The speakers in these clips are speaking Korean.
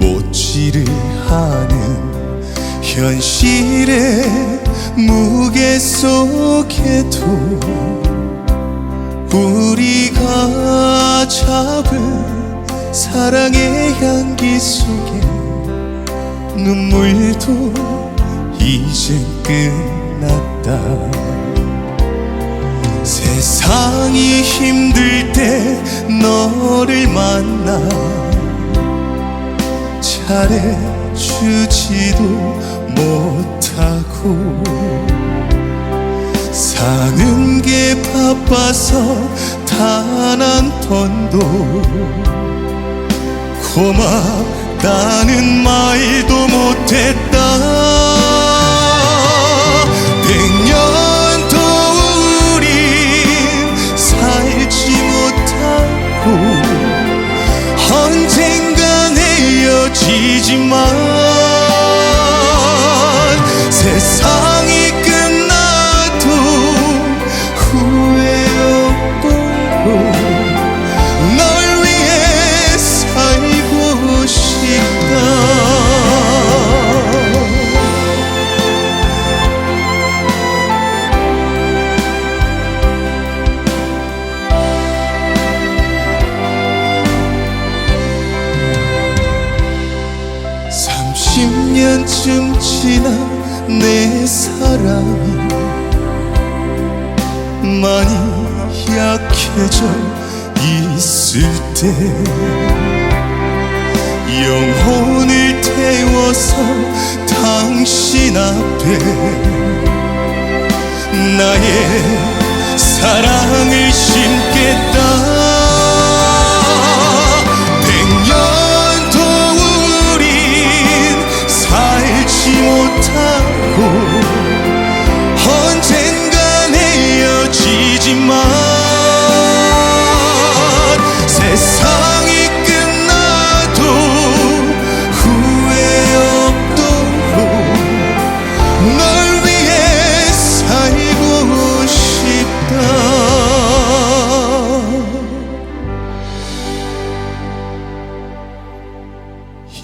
못질을 하는 현실의 무게 속에도 우리가 잡은 사랑의 향기 속에 눈물도 이젠 끝났다. 세상이 힘들 때 너를 만나 잘해주지도 못하고 사는 게 바빠서 단 한 번도 고맙다는 말도 못했다 사랑이 많이 약해져 있을 때 영혼을 태워서 당신 앞에 나의 사랑을 심겠다. 백년도 우린 살지 못하고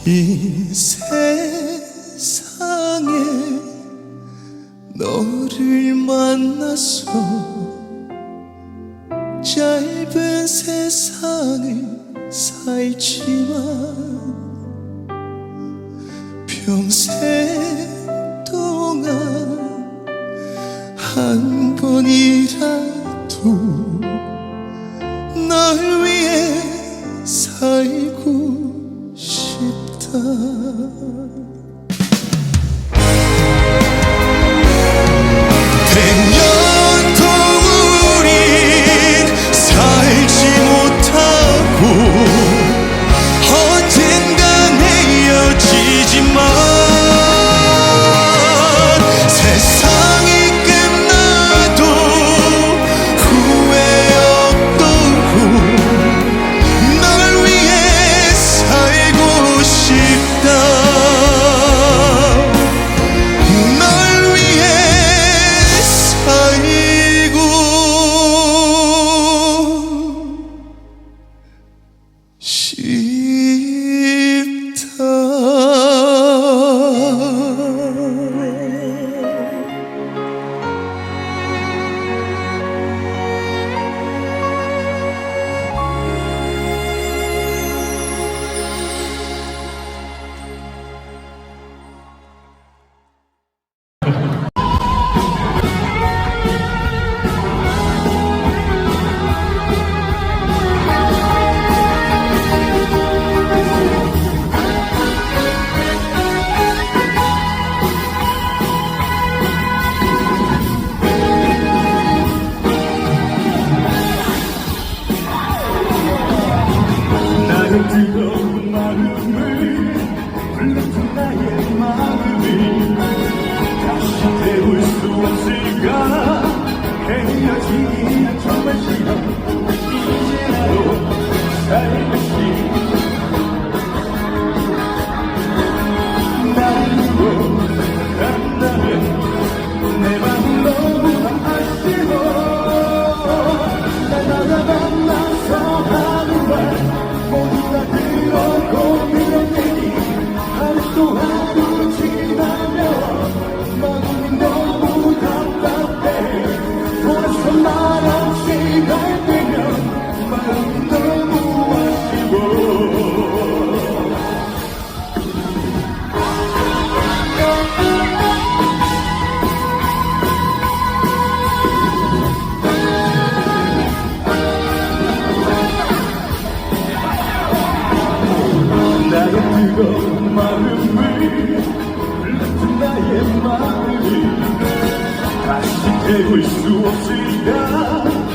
이 세상에 너를 만나서 짧은 세상을 살지만 평생 Tenho 记忆充满希望。 같은 나의 마음을 다시 태울 수 없을까